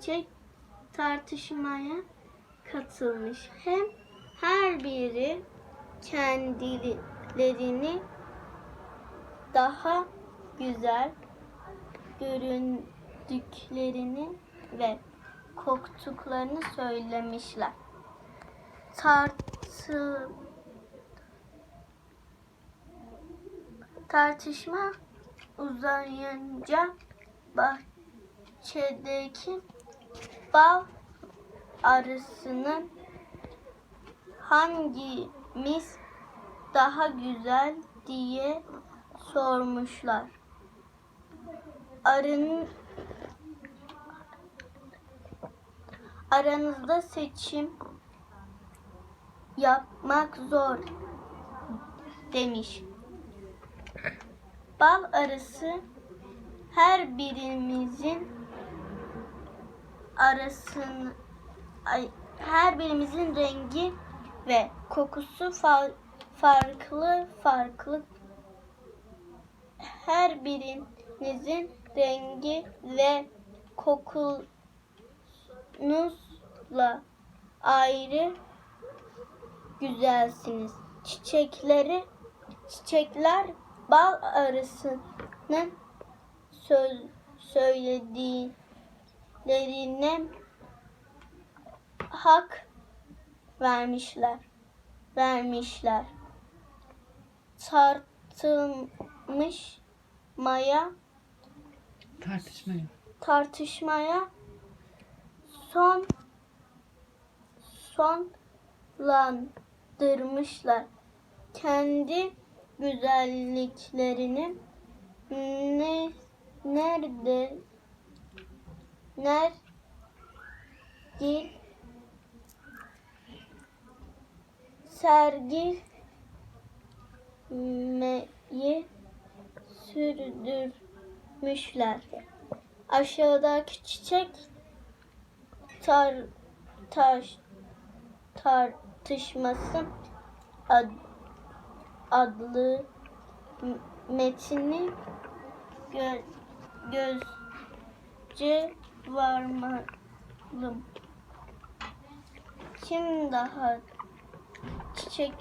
çiçek tartışmaya katılmış. Hem her biri kendilerini daha güzel göründüklerini ve koktuklarını söylemişler. Tartı tartışma uzayınca bahçedeki bal arısının hangimiz daha güzel diye sormuşlar. Arının aranızda seçim yapmak zor demiş. Bal arısı her birimizin arasını ay, her birimizin rengi ve kokusu fa- farklı farklı her birinizin rengi ve kokunuzla ayrı güzelsiniz. Çiçekleri çiçekler bal arısının söz söylediğlerine hak vermişler. Vermişler. Tartılmış maya Tartışmayın. tartışmaya son sonlandırmışlar. Kendi güzelliklerini ne nerede nerede sergimeyi sürdürmüşler. Aşağıdaki çiçek tar taş tartışması ad, adlı metini gö, gözce varmalım. Kim daha çiçek